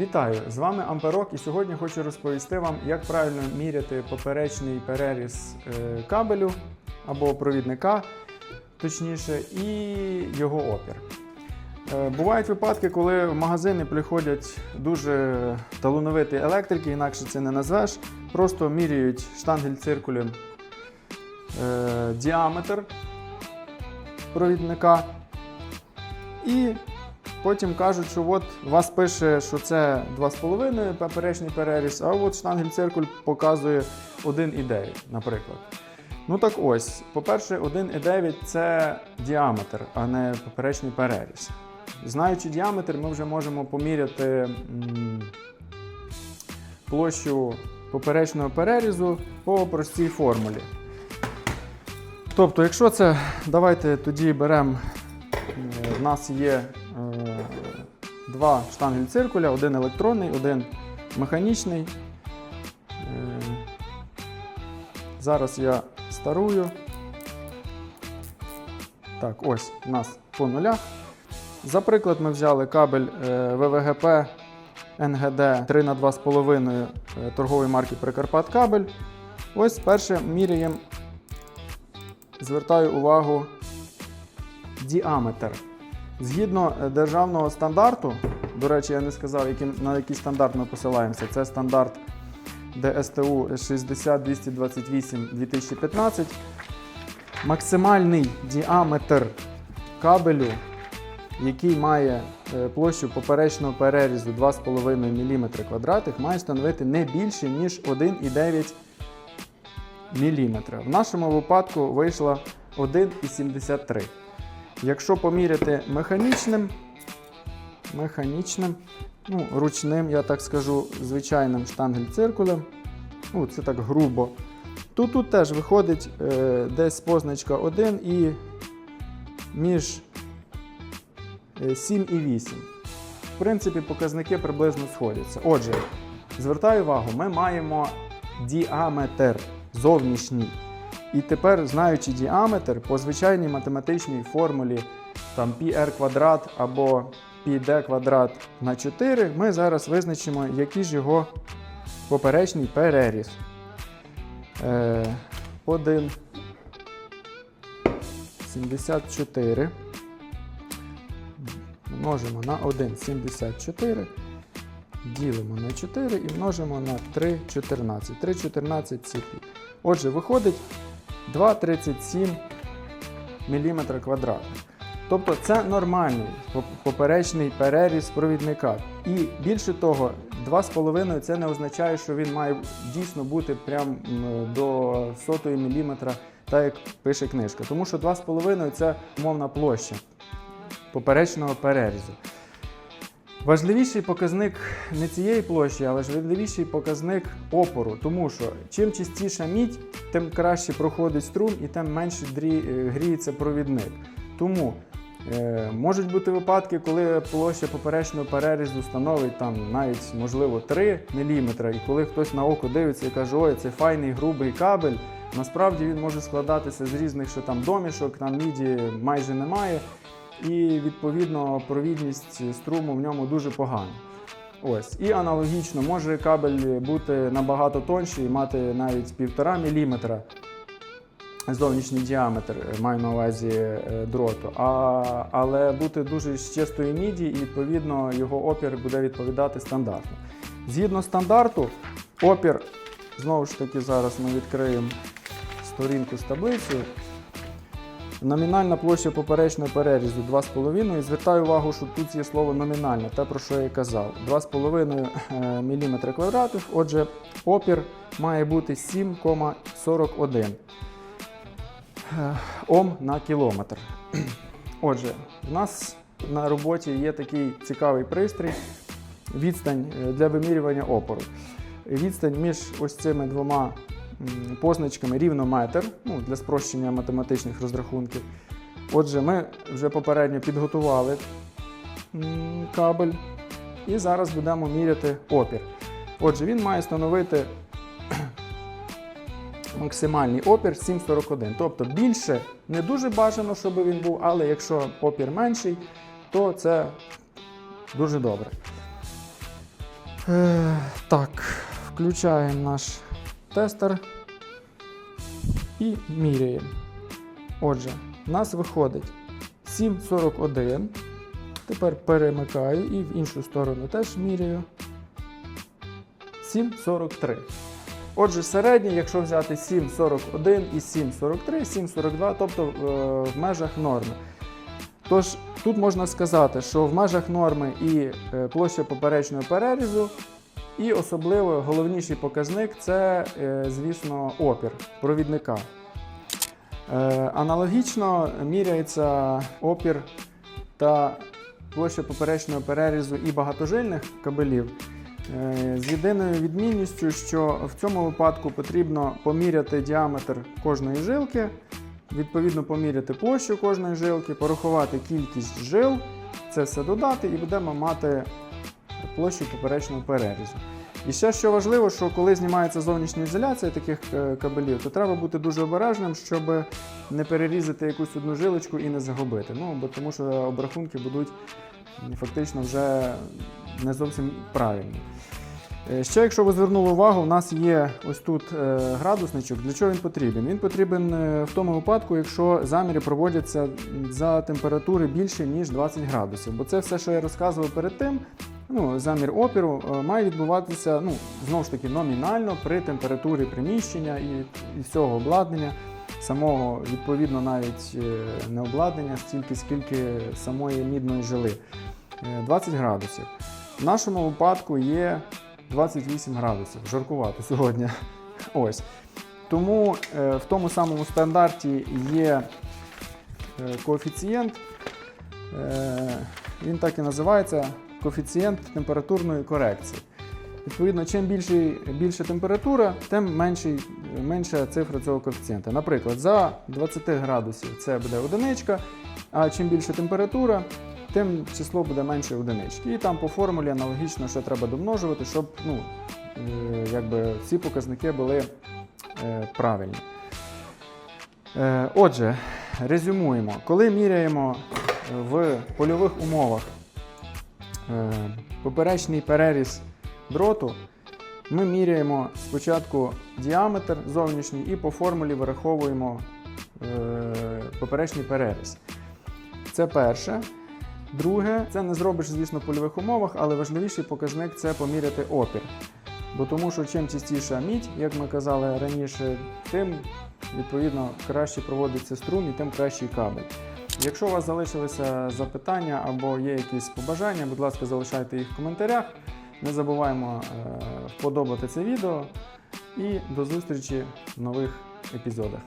Вітаю! З вами Амперок і сьогодні хочу розповісти вам, як правильно міряти поперечний переріз е, кабелю або провідника, точніше, і його опір. Е, Бувають випадки, коли в магазини приходять дуже талановиті електрики, інакше це не назвеш. Просто міряють штангель циркулем е, діаметр провідника і Потім кажуть, що от вас пише, що це 2,5 поперечний переріз, а от штангель циркуль показує 1,9, наприклад. Ну так ось, по-перше, 1,9 це діаметр, а не поперечний переріз. Знаючи діаметр, ми вже можемо поміряти площу поперечного перерізу по простій формулі. Тобто, якщо це, давайте тоді беремо, в нас є е, два штангель циркуля, один електронний, один механічний. Е, Зараз я старую. Так, ось у нас по нулях. За приклад, ми взяли кабель е, ВВГП НГД 3 на 2,5 е, торгової марки Прикарпат кабель. Ось перше міряємо, звертаю увагу, діаметр. Згідно е, державного стандарту, до речі, я не сказав, яким, на який стандарт ми посилаємося. Це стандарт ДСТУ 60228-2015. Максимальний діаметр кабелю, який має е, площу поперечного перерізу 2,5 мм квадратних, має становити не більше, ніж 1,9 мм. В нашому випадку вийшло 1,73 Якщо поміряти механічним, механічним, ну, ручним, я так скажу, звичайним штангель-циркулем, ну, це так грубо, то тут теж виходить е, десь позначка 1 і між е, 7 і 8. В принципі, показники приблизно сходяться. Отже, звертаю увагу, ми маємо діаметр зовнішній. І тепер, знаючи діаметр, по звичайній математичній формулі там πr квадрат або πd квадрат на 4, ми зараз визначимо, який ж його поперечний переріз. Е, 1, 74 множимо на 1,74, ділимо на 4 і множимо на 3,14. 3,14 це пі. Отже, виходить 2,37 мм квадратних. Тобто це нормальний поперечний переріз провідника. І більше того, 2,5 це не означає, що він має дійсно бути прям до сотої міліметра, так як пише книжка. Тому що 2,5 це умовна площа поперечного перерізу. Важливіший показник не цієї площі, а важливіший показник опору, тому що чим чистіша мідь, тим краще проходить струм і тим менше е, гріється провідник. Тому е, можуть бути випадки, коли площа поперечного перерізу становить там навіть можливо 3 мм, і коли хтось на око дивиться і каже, ой, це файний грубий кабель. Насправді він може складатися з різних що там домішок, там міді майже немає і відповідно провідність струму в ньому дуже погана. Ось. І аналогічно може кабель бути набагато тонший і мати навіть 1,5 мм зовнішній діаметр, маю на увазі е, дроту, а, але бути дуже з чистої міді, і відповідно його опір буде відповідати стандарту. Згідно стандарту, опір, знову ж таки, зараз ми відкриємо сторінку з таблицею. Номінальна площа поперечного перерізу 2,5. І звертаю увагу, що тут є слово номінальне, те, про що я і казав. 2,5 мм квадратних, отже, опір має бути 7,41 е, Ом на кілометр. Отже, в нас на роботі є такий цікавий пристрій, відстань е, для вимірювання опору. Відстань між ось цими двома позначками рівно метр ну, для спрощення математичних розрахунків. Отже, ми вже попередньо підготували кабель і зараз будемо міряти опір. Отже, він має становити максимальний опір 7,41. Тобто більше не дуже бажано, щоб він був, але якщо опір менший, то це дуже добре. Е, так, включаємо наш тестер і міряємо. Отже, у нас виходить 7,41. Тепер перемикаю і в іншу сторону теж міряю. 7,43. Отже, середній, якщо взяти 7,41 і 7,43, 7,42, тобто е, в межах норми. Тож тут можна сказати, що в межах норми і е, площа поперечного перерізу, і особливо головніший показник це, е, звісно, опір провідника. Е, Аналогічно міряється опір та площа поперечного перерізу і багатожильних кабелів. Е, З єдиною відмінністю, що в цьому випадку потрібно поміряти діаметр кожної жилки, відповідно поміряти площу кожної жилки, порахувати кількість жил, це все додати і будемо мати площу поперечного перерізу. І ще що важливо, що коли знімається зовнішня ізоляція таких е, кабелів, то треба бути дуже обережним, щоб не перерізати якусь одну жилочку і не загубити. Ну, бо тому що обрахунки будуть фактично вже не зовсім правильні. Е, Ще, якщо ви звернули увагу, у нас є ось тут е, градусничок. Для чого він потрібен? Він потрібен в тому випадку, якщо заміри проводяться за температури більше, ніж 20 градусів. Бо це все, що я розказував перед тим, ну, замір опіру е, має відбуватися ну, знову ж таки номінально при температурі приміщення і, і всього обладнання. Самого відповідно навіть е, не обладнання, стільки скільки самої мідної жили. Е, 20 градусів. В нашому випадку є 28 градусів. Жаркувато сьогодні. Ось. Тому е, в тому самому стандарті є е, коефіцієнт. Е, він так і називається коефіцієнт температурної корекції. Відповідно, чим більший, більша температура, тим менший, менша цифра цього коефіцієнта. Наприклад, за 20 градусів це буде одиничка, а чим більша температура, тим число буде менше одинички. І там по формулі аналогічно ще треба домножувати, щоб ну, е, якби всі показники були е, правильні. Е, Отже, резюмуємо. Коли міряємо в польових умовах поперечний переріз дроту, ми міряємо спочатку діаметр зовнішній і по формулі вираховуємо е, поперечний переріз. Це перше. Друге, це не зробиш, звісно, в польових умовах, але важливіший показник це поміряти опір. Бо тому що чим чистіша мідь, як ми казали раніше, тим відповідно краще проводиться струм і тим кращий кабель. Якщо у вас залишилися запитання або є якісь побажання, будь ласка, залишайте їх в коментарях. Не забуваємо е, вподобати це відео і до зустрічі в нових епізодах.